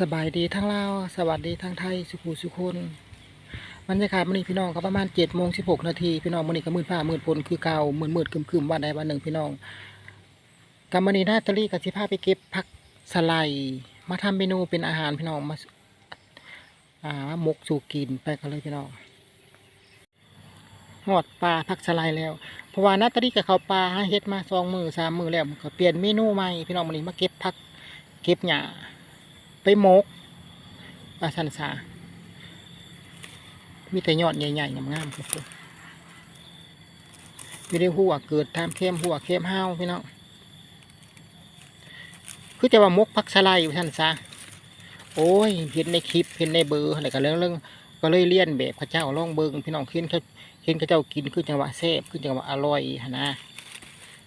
สบายดีทั้งลาวสวัสดีทั้งไทยสุขุสุคนบรรยากาศมื้อนี้พี่น้องก็ประมาณ7จ็ดโมงสิบหกนาทีพี่น้องมื้อนี้ก็มืดผ้ามืดฝนคือเก่ามืดมืดคึมคึมวันใดวันหนึ่งพี่น้องกำมื้อนี้นาตาลีกับสิพาไปเก็บผักสไลมาทำเมนูเป็นอาหารพี่น้องมาอ่าหมกสู่กินไปกันเลยพี่น้องหอดปลาผักสไลแล้ว เพราะว่านาตาลีกับเขาปลาเฮ็ดมาสองมือสามมือแล้วก็เปลี่ยนเมนูใหม่พี่น้องมื้อนี้มาเก็บผักเก็บหญ้า ไปหมกปลาสันสามีแต่ยอดใหญ่ๆงามๆครับผมมีได้หัวเกิดทามเข้มหัวเข้มห้าวพี่น้องคือจะว่ามกพักสลด์อยู่ท่านซะโอ้ยเห็นในคลิปเห็นในเบอร์อะไรกันเรื่องเรื่องก็เลยเลี่ยนแบบพระเจ้าล่องเบิงพี่น้องขึ้นเขาเห็นเขาเจ้ากินคือจังหวะแซ่บคือจังหวะอร่อยนะ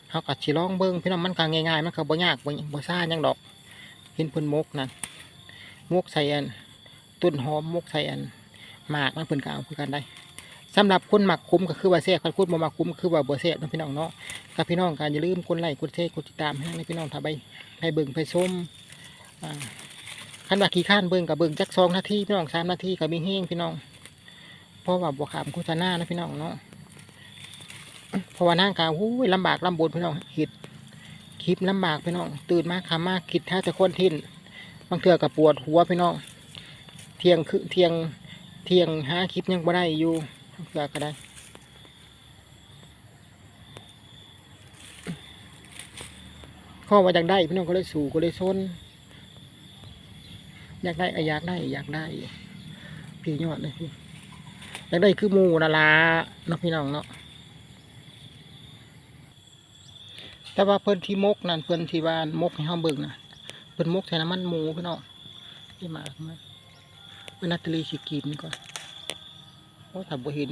เขากัดชิล่องเบิงพี่น้องมันก็ง่ายๆมันก็บ่ยากบ่บ่ซ่ายังดอกเห็นเพิ่นมกนั่น มกใส่อันต้นหอมมกใส่อันหมากมันเพิ่นก็เอาคือกันได้สำหรับคนหมักคุ้มก็คือว่าแซ่บคนคนบ่มักคุ้มคือว่าบ่แซ่บนะพี่น้องเนาะกับพี่น้องกันอย่าลืมกดไลค์กดแชร์กดติดตามให้นะพี่น้องถ้าไปไปเบิ่งไปชมอ่าคันว่าขี้ข้านเบิ่งกับเบิ่งจักสองนาทีพี่น้องสามนาทีก็มีแห้งพี่น้องเพราะว่าบ่ขามโฆษณานะพี่น้องเนาะเพราะว่านั่งกาหู้ยลำบากลำบนพี่น้องห็ดคลิปลำบากพี่น้อง ตื่นมาคำมากคิดถ้าจะค้นทิ้นางเทื่อกับปวดหัวพี่น้องเที่ยงคือเที่ยงเที่ยงหาคลิปยังบ่ได้อยู่บางเทื่อก็ได้ข้อว่าอยากได้พี่น้องก็เลยสู่ก็เลยซนอยากได้ออยากได้อยากได้พี่ยอดเลยพี่อยากได้คือมูนาลาเนาะพี่น้องเนาะแต่ว่าเพิ่นที่มกนั่นเพิ่นที่ว่านมกให้เฮาเบิ่งน่ะ เพิ่นมกใส่น้ำมันหมูพี่น้องที่มามาเป็นนาตลีสิกินก่อนโอ้ถ้าบ่เห็น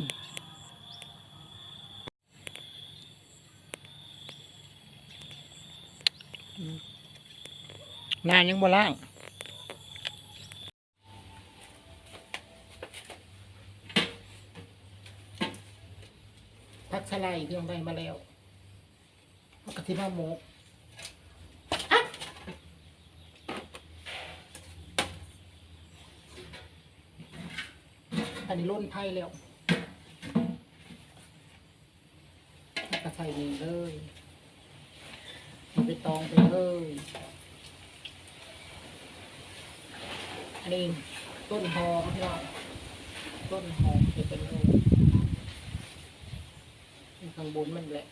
งานยังบ่ล่างพักสไลด์ที่ลงไปมาแล้วกะทิมาหมูะ อันนี้ล้นไพ่แล้วกระใส่นี่เลยมันไปตองไปเลย อันนี้ต้นหอมพี่น้องต้นหอมเก็บไปเลยข้างบนมันแหละ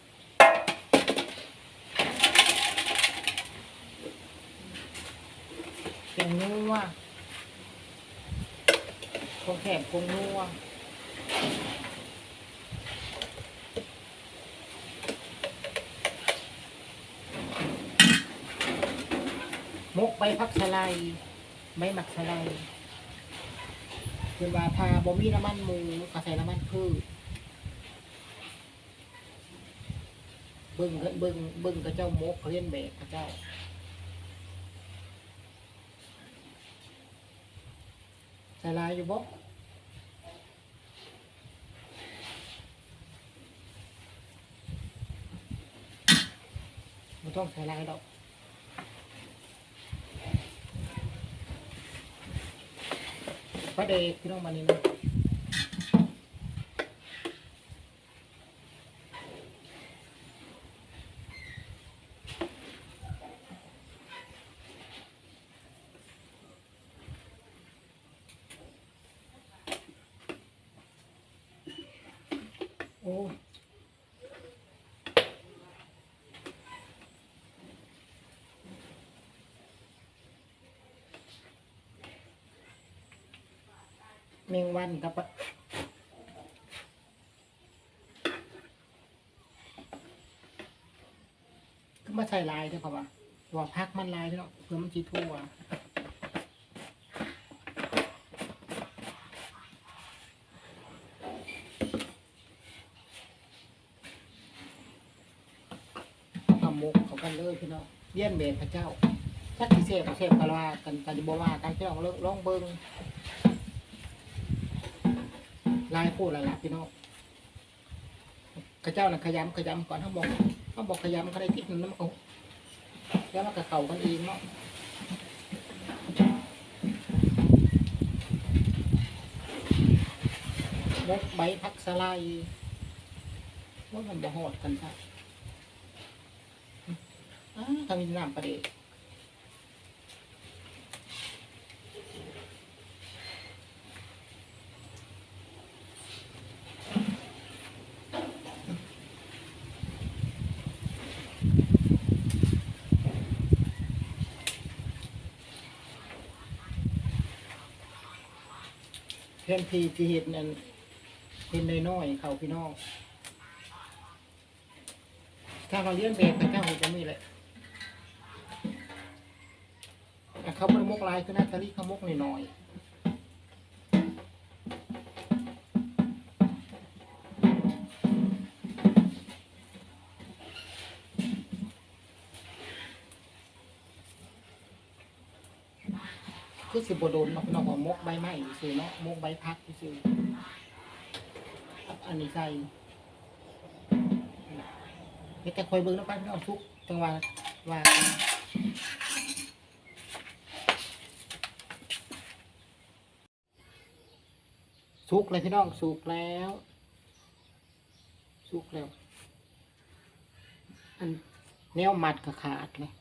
แกงนัว งแขบคงนัวมกใบพักสไลด์ใบหมักสลด์คือว่าทาบ่มีน้ำมันหมูก็ใส่น้ำมันพืชเบิ่งก็เบิ่งเบิ่งกับเจ้ามกเขาเล่นแบบกับเจ้าใส่ลายอยู่บ่ ไม่ต้องใส่ลายดอกประเดกพี่น้องมานี่นะโอ้ แมงวันกับปะก็มาใส่ลายเด้อครับว่าว่าพักมันลายเนาะเพื่อมันจีทั่วทำมุกเขากันเลยพี่น้องเลี้ยนเบรพระเจ้าสักทีเสพเสพกันว่ากันกันจะบว่ากันพี่น้องเลิกร้องเบิ้ง ไายโคตรละละพี่น้องข้าเจ้าน่ะขยำขยำก่อนเขาบอกเขาบอกขยำเขาได้คิดหนึ่งน้ำเขนแล้วมันก็เข่ากันเองเนาะรถใบพักสลายว่ามันจะหอดกันค่ะทำยินน้ำประเดี๋ย พื่อนพี่ที่เห็นนั่นเห็นน้อยๆเขาพี่น้องถ้าเราเลี้ยงแบรกพระเจ้าจะมีเลยอะเขาเป็นมกลายคือนาตาลีเขามกหน่อยๆ คือสิบโดนเนาะพี่น้องมกใบไม้ซื้อเนาะมกใบพักซื้ออันนี้ใส่แต่คอยเบิ่งแล้วไปน้องทุกจังหวะว่าสุกเลยพี่น้องสุกแล้วสุกแล้ว อันแนวมัดก็ขาดเลย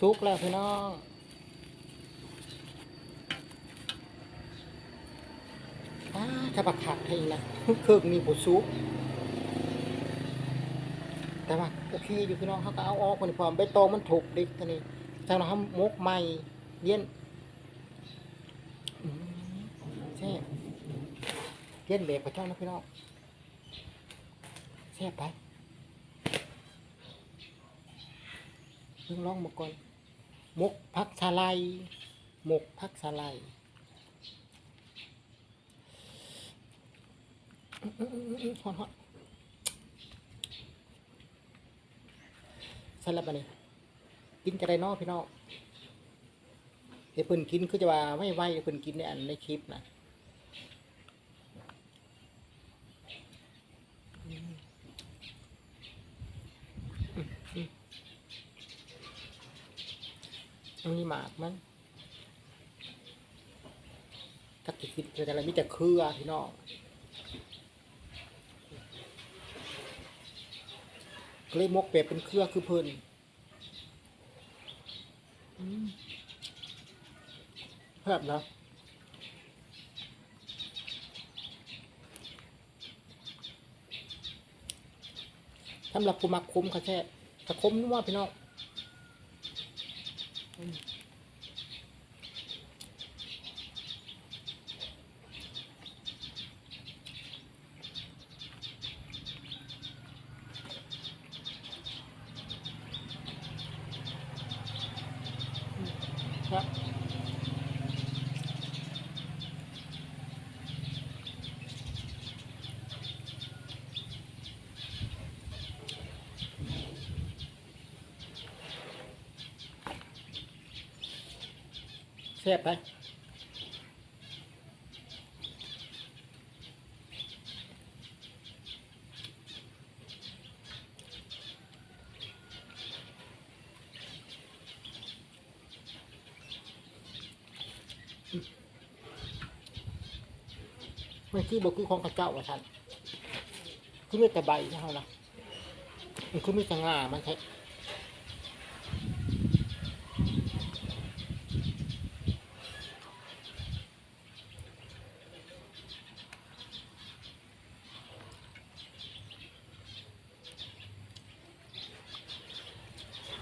สุกแล้วพี่น้องอ้าบักขัดให้อีกแล้วเครื่องมีบทสุกแต่ว่าโอเคอยู่พี่น้องเขาก็เอาออกคนพร้อมใบตองมันถูกดิทีนี้จากนั้นเขามกใหม่เลี้ยนแซ่บเลี้ยนแบบพระเจ้านะพี่น้องแซ่บไปเพิ่งลองมาก่อน มกพักสาไลายมกพักสาไลายฮอนฮอนสลับมานี่กินจะได้นอพี่น้องเดี๋ยวเพิ่นกินคือจะว่าไม่ไหวเพิ่นกินในอันในคลิปนะอืมอืมอืม อันนี้หมากมันกัดกินจะอะไรมีแต่เครือพี่น้องก็เลยมกเป็ดเป็นเครือคือเพิ่นอืมแซ่บนะสำหรับผู้มักคมค่ะแค่กระคมนัวพี่น้อง บไปมันคือบอกคือของข้าเจ้าว่าท่านคือไมีแต่ใบนะฮะนะมันคือไมีแต่ามันใช่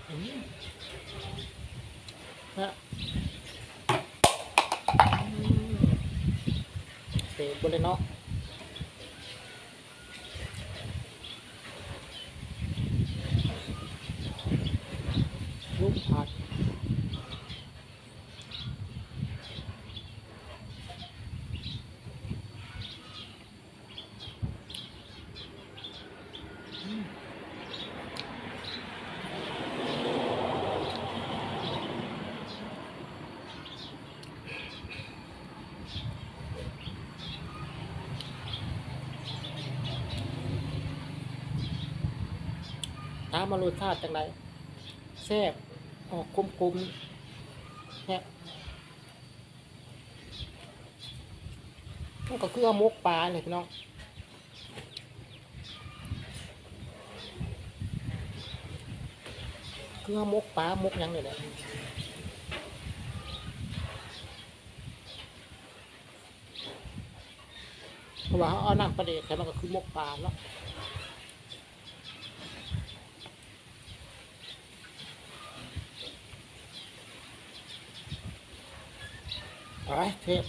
อืมนะอืมเสร็จ บนเลยเนาะลูกผัดอืม ถามมารสชาติจังไดแซ่บออกคมคมๆแซ่บมันก็คือมกปลาเลยพี่น้องคือมกปลามกยังนี่แหละเพราะว่าเอาน้ำปลาเด็กแต่มันก็คือมกปลาเนาะ ไปเทป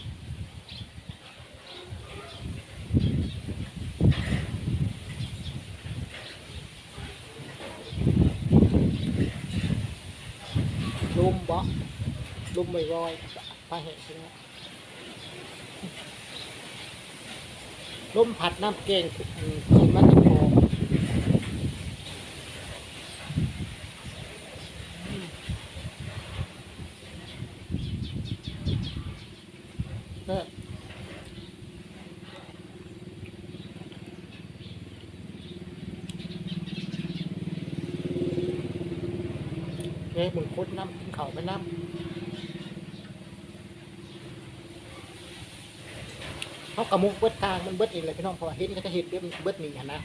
ลุมบ่ลุมไม่รอยไปเห็ดใช่ไหมลมผัดน้ำเกงมันจะพออ เอ้มึงโคตรน้ำกินข้าไปน้ำเขากระมุกเบิดกลางมันเบิดเองเลยพี่น้องพราะว่าเห็นก็จะเห็นเบิดเบิดหนีหันนะ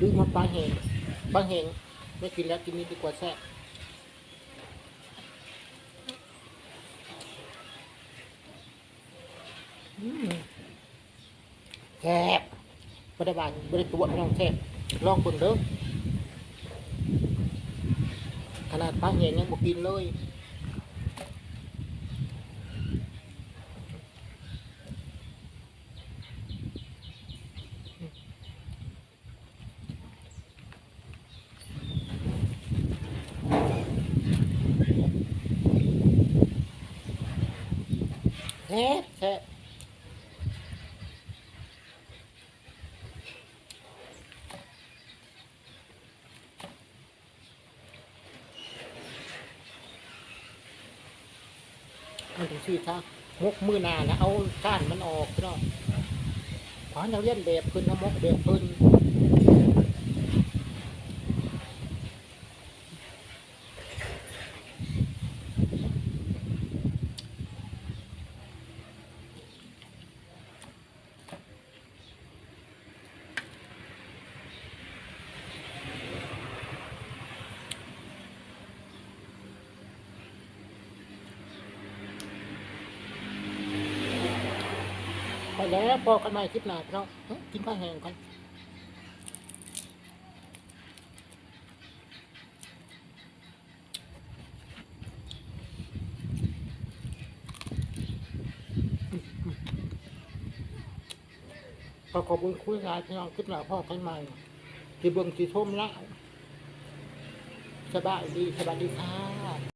ดูมันปลาเหงปลาเหงไม่กินแล้วกินนี้ดีกว่าแซ่บอืม แซ่บบริบาลบริตัวไม่ต้องแซ่บลองเบิ่งเด้อขนาดปลาเหงยังบ่กินเลยแซ่บแซ่บมันถึงชื่อท่า มกมือหนานะเอาก้านมันออกพี่น้องขวานเราเลี้ยนแบบเพิ่นนะมกแบบเพิ่น แล้วพอกันใหม่คลิปหน้าพี่น้องกินผ้าวแห้งกันขอขอบคุณคุยงานพี่น้องคลิปหน้าพ่อกันใหม่ที่เบิ่งที่ชมล้วสบายดีสบายดีครับ